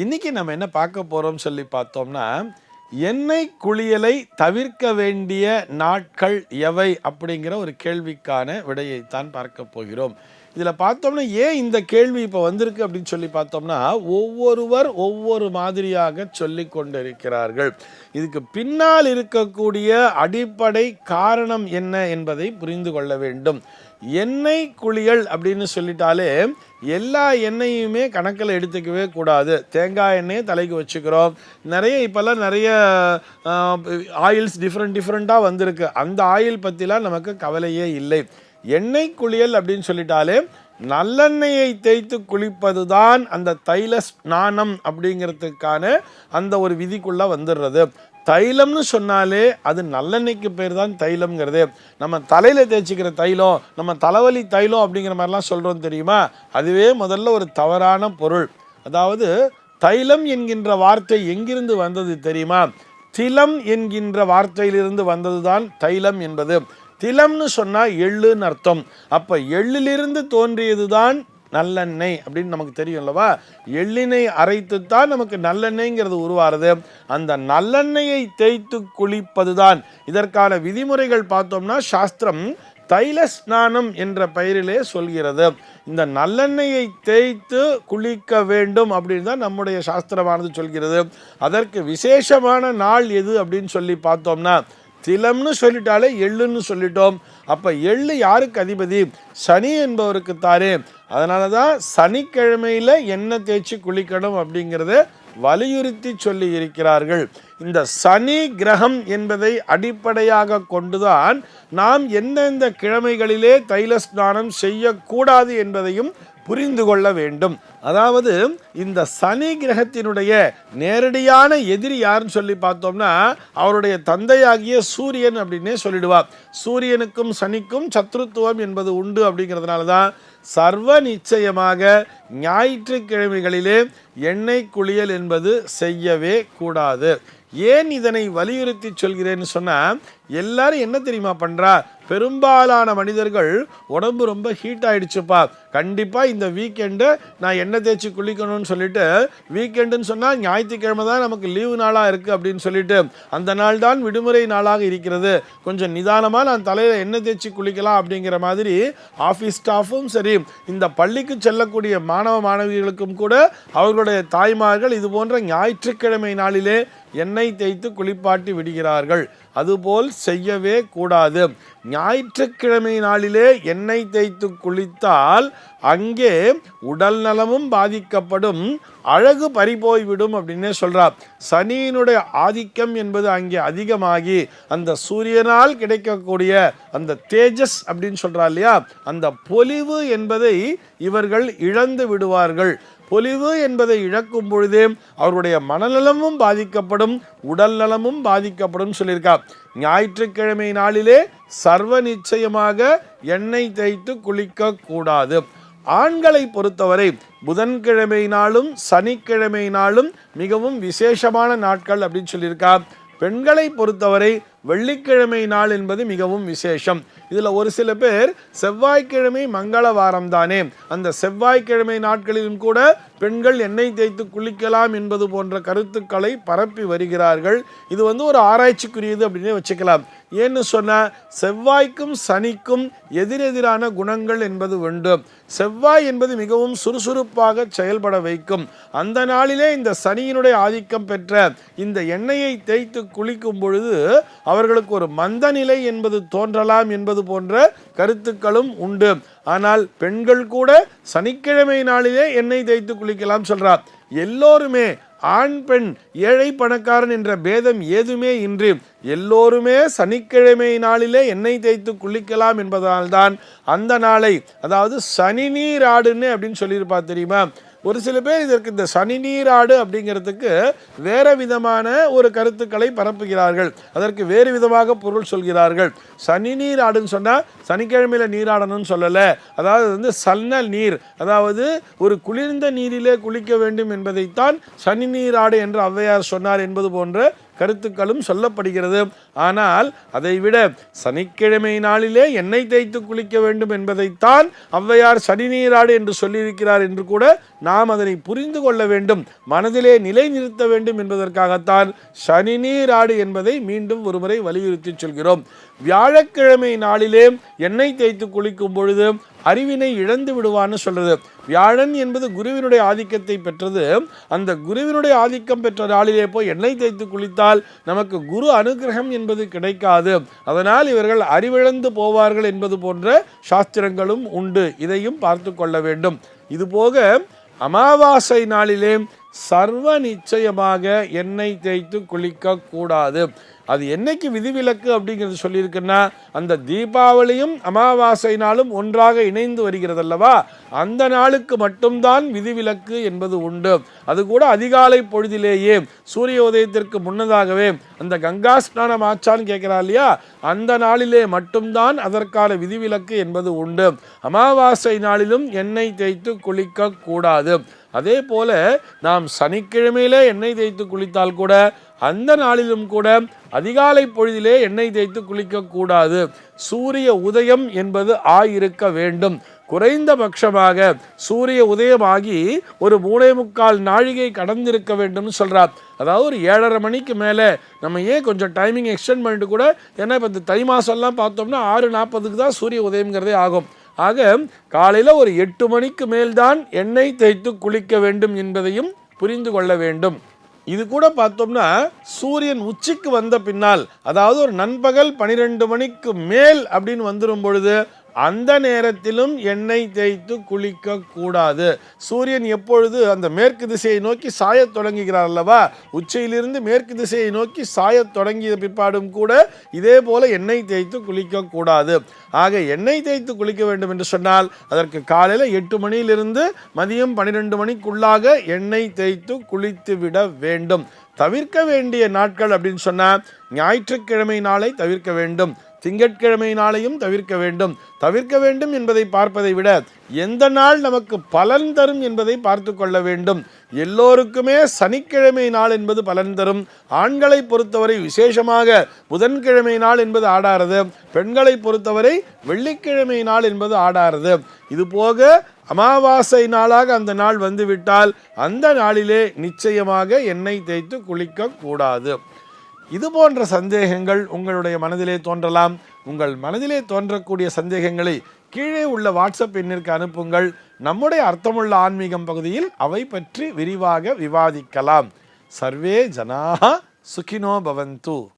இன்னைக்கு நம்ம என்ன பார்க்க போகிறோம்னு சொல்லி பார்த்தோம்னா எண்ணெய் குளியலை தவிர்க்க வேண்டிய நாட்கள் எவை அப்படிங்கிற ஒரு கேள்விக்கான விடையைத்தான் பார்க்க போகிறோம். இதில் பார்த்தோம்னா ஏன் இந்த கேள்வி இப்போ வந்திருக்கு அப்படின்னு சொல்லி பார்த்தோம்னா ஒவ்வொருவர் ஒவ்வொரு மாதிரியாக சொல்லி கொண்டிருக்கிறார்கள். இதுக்கு பின்னால் இருக்கக்கூடிய அடிப்படை காரணம் என்ன என்பதை புரிந்து கொள்ள வேண்டும். எண்ணெய் குளியல் அப்படின்னு சொல்லிட்டாலே எல்லா எண்ணெயுமே கணக்கில் எடுத்துக்கவே கூடாது. தேங்காய் எண்ணெயை தலைக்கு வச்சுக்கிறோம். நிறைய இப்போல்லாம் நிறைய ஆயில்ஸ் டிஃப்ரெண்ட் டிஃப்ரெண்ட்டாக வந்திருக்கு. அந்த ஆயில் பற்றிலாம் நமக்கு கவலையே இல்லை. எண்ணெய் குளியல் அப்படின்னு சொல்லிட்டாலே நல்லெண்ணெயை தேய்த்து குளிப்பது தான் அந்த தைல ஸ்நானம் அப்படிங்கிறதுக்கான அந்த ஒரு விதிக்குள்ளே வந்துடுறது. தைலம்னு சொன்னாலே அது நல்லெண்ணெய்க்கு பேர் தான் தைலம்ங்கிறது. நம்ம தலையில் தேய்ச்சிக்கிற தைலம் நம்ம தலைவலி தைலம் அப்படிங்கிற மாதிரிலாம் சொல்கிறோம் தெரியுமா? அதுவே முதல்ல ஒரு தவறான பொருள். அதாவது தைலம் என்கின்ற வார்த்தை எங்கிருந்து வந்தது தெரியுமா? திலம் என்கின்ற வார்த்தையிலிருந்து வந்தது தான் தைலம் என்பது. திலம்னு சொன்னால் எள்ளுன்னு அர்த்தம். அப்போ எள்ளிலிருந்து தோன்றியது தான் நல்லெண்ணெய் அப்படின்னு நமக்கு தெரியும் அல்லவா? எள்ளினை அரைத்துத்தான் நமக்கு நல்லெண்ணெய்ங்கிறது உருவாருது அந்த நல்லெண்ணெயை தேய்த்து குளிப்பது தான் இதற்கான விதிமுறைகள் பார்த்தோம்னா சாஸ்திரம் தைல ஸ்நானம் என்ற பெயரிலே சொல்கிறது. இந்த நல்லெண்ணெயை தேய்த்து குளிக்க வேண்டும் அப்படின்னு தான் நம்முடைய சாஸ்திரமானது சொல்கிறது. அதற்கு விசேஷமான நாள் எது அப்படின்னு சொல்லி பார்த்தோம்னா திலம்னு சொல்லிட்டாலே எள்ளுன்னு சொல்லிட்டோம். அப்போ எள்ளு யாருக்கு அதிபதி? சனி என்பவருக்கு தாரே அதனால தான் சனிக்கிழமையில் எண்ணெய் தேய்ச்சி குளிக்கணும் அப்படிங்கிறத வலியுறுத்தி சொல்லி இருக்கிறார்கள். இந்த சனி கிரகம் என்பதை அடிப்படையாக கொண்டுதான் நாம் எந்தெந்த கிழமைகளிலே தைல ஸ்நானம் செய்யக்கூடாது என்பதையும் புரிந்து கொள்ள வேண்டும். அதாவது இந்த சனி கிரகத்தினுடைய நேரடியான எதிரி யாருன்னு சொல்லி பார்த்தோம்னா அவருடைய தந்தையாகிய சூரியன் அப்படின்னே சொல்லிடுவார். சூரியனுக்கும் சனிக்கும் சத்ருத்துவம் என்பது உண்டு அப்படிங்கிறதுனால தான் சர்வ நிச்சயமாக ஞாயிற்றுக்கிழமைகளிலே எண்ணெய் குளியல் என்பது செய்யவே கூடாது. ஏன் இதனை வலியுறுத்தி சொல்கிறேன்னு சொன்னால் எல்லாரும் என்ன தெரியுமா பண்ணுறா பெரும்பாலான மனிதர்கள் உடம்பு ரொம்ப ஹீட் ஆகிடுச்சுப்பா கண்டிப்பாக இந்த வீக்கெண்டு நான் எண்ணெய் தேய்ச்சி குளிக்கணும்னு சொல்லிட்டு வீக்கெண்டுன்னு சொன்னால் ஞாயிற்றுக்கிழமை தான் நமக்கு லீவு நாளாக இருக்குது அப்படின்னு சொல்லிட்டு அந்த நாள் தான் விடுமுறை நாளாக இருக்கிறது. கொஞ்சம் நிதானமாக நான் தலையில் எண்ணெய் தேய்ச்சி குளிக்கலாம் அப்படிங்கிற மாதிரி ஆஃபீஸ் ஸ்டாஃபும் சரி இந்த பள்ளிக்கு செல்லக்கூடிய மாணவ மாணவிகளுக்கும் கூட அவர்களுடைய தாய்மார்கள் இது போன்ற ஞாயிற்றுக்கிழமை நாளிலே எண்ணெய் தேய்த்து குளிப்பாட்டி விடுகிறார்கள். அதுபோல் செய்யவே கூடாது. ஞாயிற்றுக்கிழமை நாளிலே எண்ணெய் தேய்த்து குளித்தால் அங்கே உடல் நலமும் பாதிக்கப்படும். அழகு பறிபோய்விடும் அப்படின்னே சொல்கிறார் சனியினுடைய ஆதிக்கம் என்பது அங்கே அதிகமாகி அந்த சூரியனால் கிடைக்கக்கூடிய அந்த தேஜஸ் அப்படின்னு சொல்கிறா இல்லையா? அந்த பொலிவு என்பதை இவர்கள் இழந்து விடுவார்கள். பொலிவு என்பதை இழக்கும் பொழுதே அவருடைய மனநலமும் பாதிக்கப்படும் உடல் நலமும் பாதிக்கப்படும் சொல்லியிருக்கார் ஞாயிற்றுக்கிழமை நாளிலே சர்வ நிச்சயமாக எண்ணெய் தேய்த்து குளிக்க கூடாது. ஆண்களை பொறுத்தவரை புதன்கிழமை நாளும் சனிக்கிழமை நாளும் மிகவும் விசேஷமான நாட்கள் அப்படின்னு சொல்லியிருக்கா. பெண்களை பொறுத்தவரை வெள்ளிக்கிழமை நாள் என்பது மிகவும் விசேஷம். இதில் ஒரு சில பேர் செவ்வாய்க்கிழமை மங்கள வாரம் தானே. அந்த செவ்வாய்க்கிழமை நாட்களிலும் கூட பெண்கள் எண்ணெய் தேய்த்து குளிக்கலாம் என்பது போன்ற கருத்துக்களை பரப்பி வருகிறார்கள். இது வந்து ஒரு ஆராய்ச்சிக்குரியது அப்படின்னு வச்சுக்கலாம். ஏன்னு சொன்னால் செவ்வாய்க்கும் சனிக்கும் எதிரெதிரான குணங்கள் என்பது உண்டு செவ்வாய் என்பது மிகவும் சுறுசுறுப்பாக செயல்பட வைக்கும். அந்த நாளிலே இந்த சனியினுடைய ஆதிக்கம் பெற்ற இந்த எண்ணெயை தேய்த்து குளிக்கும் பொழுது அவர்களுக்கு ஒரு மந்த நிலை என்பது தோன்றலாம் என்பது போன்ற கருத்துக்களும் உண்டு. ஆனால் பெண்கள் கூட சனிக்கிழமை நாளிலே எண்ணெய் தேய்த்து குளிக்கலாம் சொல்றார். எல்லோருமே ஆண் பெண் ஏழை பணக்காரன் என்ற பேதம் ஏதுமே இன்றி எல்லோருமே சனிக்கிழமை நாளிலே எண்ணெய் தேய்த்து குளிக்கலாம் என்பதனால்தான் அந்த நாளை அதாவது சனி நீராடுன்னு அப்படின்னு சொல்லியிருப்பா தெரியுமா? ஒரு சில பேர் இதற்கு இந்த சனி நீராடு அப்படிங்கிறதுக்கு வேறு விதமான ஒரு கருத்துக்களை பரப்புகிறார்கள். அதற்கு வேறு விதமாக பொருள் சொல்கிறார்கள். சனி நீராடுன்னு சொன்னால் சனிக்கிழமையில் நீராடணும்னு சொல்லலை. அதாவது வந்து சன்னல் நீர். அதாவது ஒரு குளிர்ந்த நீரிலே குளிக்க வேண்டும் என்பதைத்தான் சனி நீராடு என்று ஔவையார் சொன்னார் என்பது போன்ற கருத்துக்களும் சொல்லப்படுகிறது. ஆனால் அதைவிட சனிக்கிழமை நாளிலே எண்ணெய் தேய்த்து குளிக்க வேண்டும் என்பதைத்தான் ஔவையார் சனி நீராடு என்று சொல்லியிருக்கிறார் என்று கூட நாம் அதனை புரிந்து கொள்ள வேண்டும். மனதிலே நிலை நிறுத்த வேண்டும் என்பதற்காகத்தான் சனி நீராடு என்பதை மீண்டும் ஒருமுறை வலியுறுத்தி சொல்கிறோம். வியாழக்கிழமை நாளிலே எண்ணெய் தேய்த்து குளிக்கும் பொழுது அறிவினை இழந்து விடுவான்னு சொல்றது. வியாழன் என்பது குருவினுடைய ஆதிக்கத்தை பெற்றது. அந்த குருவினுடைய ஆதிக்கம் பெற்ற நாளிலே போய் எண்ணெய் தேய்த்து குளித்தால் நமக்கு குரு அனுகிரகம் என்பது கிடைக்காது. அதனால் இவர்கள் அறிவிழந்து போவார்கள் என்பது போன்ற சாஸ்திரங்களும் உண்டு. இதையும் பார்த்து கொள்ள வேண்டும். இதுபோக அமாவாசை நாளிலே சர்வ நிச்சயமாக எண்ணெய் தேய்த்து குளிக்க கூடாது அது என்னைக்கு விதிவிலக்கு அப்படிங்கிறது சொல்லியிருக்குன்னா அந்த தீபாவளியும் அமாவாசை நாளும் ஒன்றாக இணைந்து வருகிறது அல்லவா அந்த நாளுக்கு மட்டும்தான் விதிவிலக்கு என்பது உண்டு. அது கூட அதிகாலை பொழுதிலேயே சூரிய உதயத்திற்கு முன்னதாகவே அந்த கங்கா ஸ்நானம் ஆச்சான்னு கேட்கிறா இல்லையா? அந்த நாளிலே மட்டும்தான் அதற்கான விதிவிலக்கு என்பது உண்டு. அமாவாசை நாளிலும் எண்ணெய் தேய்த்து குளிக்க கூடாது அதே போல நாம் சனிக்கிழமையிலே எண்ணெய் தேய்த்து குளித்தால் கூட அந்த நாளிலும் கூட அதிகாலை பொழுதிலே எண்ணெய் தேய்த்து குளிக்கக்கூடாது. சூரிய உதயம் என்பது ஆயிருக்க வேண்டும். குறைந்தபட்சமாக சூரிய உதயமாகி ஒரு மூணே முக்கால் நாழிகை கடந்திருக்க வேண்டும்னு சொல்கிறார் அதாவது ஒரு ஏழரை மணிக்கு மேலே நம்ம ஏன் கொஞ்சம் டைமிங் எக்ஸ்டெண்ட் பண்ணிட்டு கூட ஏன்னா இப்போ இந்த தை மாதம்லாம் பார்த்தோம்னா ஆறு நாற்பதுக்கு தான் சூரிய உதயங்கிறதே ஆகும். ஆக காலையில் ஒரு எட்டு மணிக்கு மேல்தான் எண்ணெய் தேய்த்து குளிக்க வேண்டும் என்பதையும் புரிந்து கொள்ள வேண்டும். இது கூட பார்த்தோம்னா சூரியன் உச்சிக்கு வந்த பின்னால் அதாவது ஒரு நண்பகல் பனிரெண்டு மணிக்கு மேல் அப்படின்னு வந்துடும் பொழுது அந்த நேரத்திலும் எண்ணெய் தேய்த்து குளிக்க கூடாது. சூரியன் எப்பொழுது அந்த மேற்கு திசையை நோக்கி சாயத் தொடங்குகிறார் அல்லவா? உச்சையிலிருந்து மேற்கு திசையை நோக்கி சாயத் தொடங்கிய பிற்பாடும் கூட இதே போல எண்ணெய் தேய்த்து குளிக்க கூடாது. ஆக எண்ணெய் தேய்த்து குளிக்க வேண்டும் என்று சொன்னால் அதற்கு காலையில் எட்டு மணியிலிருந்து மதியம் பன்னிரெண்டு மணிக்குள்ளாக எண்ணெய் தேய்த்து குளித்து விட வேண்டும். தவிர்க்க வேண்டிய நாட்கள் அப்படின்னு சொன்னால் ஞாயிற்றுக்கிழமை நாளை தவிர்க்க வேண்டும். திங்கட்கிழமை நாளையும் தவிர்க்க வேண்டும். தவிர்க்க வேண்டும் என்பதை பார்ப்பதை விட எந்த நாள் நமக்கு பலன் தரும் என்பதை பார்த்து கொள்ள வேண்டும். எல்லோருக்குமே சனிக்கிழமை நாள் என்பது பலன் தரும். ஆண்களை பொறுத்தவரை விசேஷமாக புதன்கிழமை நாள் என்பது ஆடாறது பெண்களை பொறுத்தவரை வெள்ளிக்கிழமை நாள் என்பது ஆடாறது இதுபோக அமாவாசை நாளாக அந்த நாள் வந்துவிட்டால் அந்த நாளிலே நிச்சயமாக எண்ணெய் தேய்த்து குளிக்க கூடாது. இது போன்ற சந்தேகங்கள் உங்களுடைய மனதிலே தோன்றலாம். உங்கள் மனதிலே தோன்றக்கூடிய சந்தேகங்களை கீழே உள்ள வாட்ஸ்அப் எண்ணிற்கு அனுப்புங்கள். நம்முடைய அர்த்தமுள்ள ஆன்மீகம் பகுதியில் அவை பற்றி விரிவாக விவாதிக்கலாம். சர்வே ஜனாக சுகினோ பவந்து.